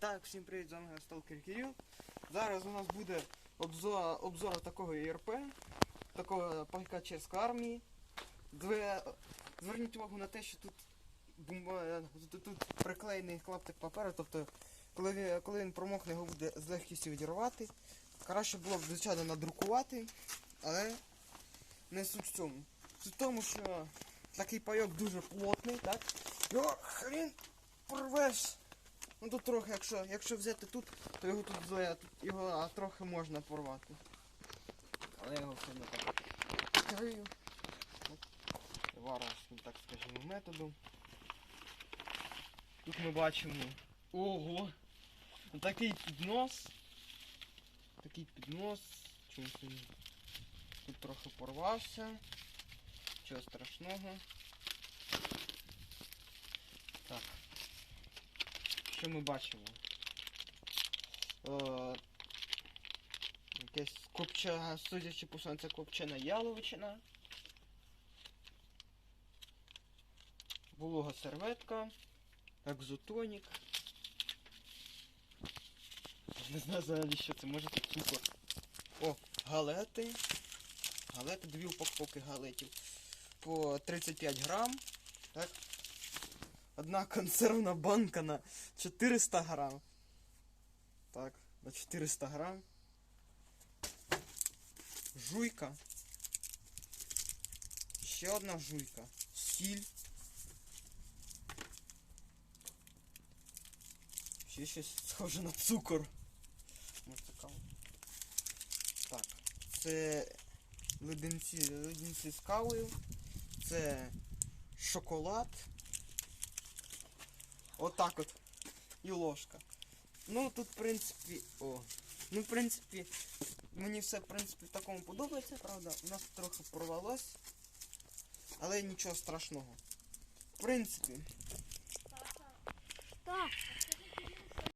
так, всім привіт, з вами Сталкер Кирил. Зараз у нас буде обзор, обзор такого ЄРП, такого пайка чеської армії. Две... Зверніть увагу на те, що тут, бомба... тут, тут приклеєний клаптик паперу, тобто коли коли він промокне, його буде з легкістю відірвати. Краще було б, звичайно, надрукувати, але не суть в цьому. Суть в тому, що такий пайок дуже плотний, так? Його хрін порвеш. Ну тут трохи, якщо, якщо взяти тут, то його тут зле, тут його а, трохи можна порвати. Але я його все одно так. От, Варварським, так скажімо, методом. Тут ми бачимо. Ого! Такий піднос. Такий піднос. Чомусь він тут трохи порвався. Чого страшного. Так. Що ми бачимо? Е, якесь копча, судячи по сонцю, копчена яловичина. Волога серветка. Екзотонік. Не знаю взагалі, що це, може це цукор. О, галети. Галети, дві упаковки галетів. По 35 грам. Так. Одна консервна банка на 400 грам. Так, на 400 грам. Жуйка. Ще одна жуйка. Сіль. Ще щось схоже на цукор. Ось така. Так. Це леденці, леденці з кавою. Це шоколад. Отак от. І ложка. Ну тут, в принципі. О. Ну, в принципі, мені все, в принципі, в такому подобається, правда. У нас трохи порвалось. Але нічого страшного. В принципі, Так.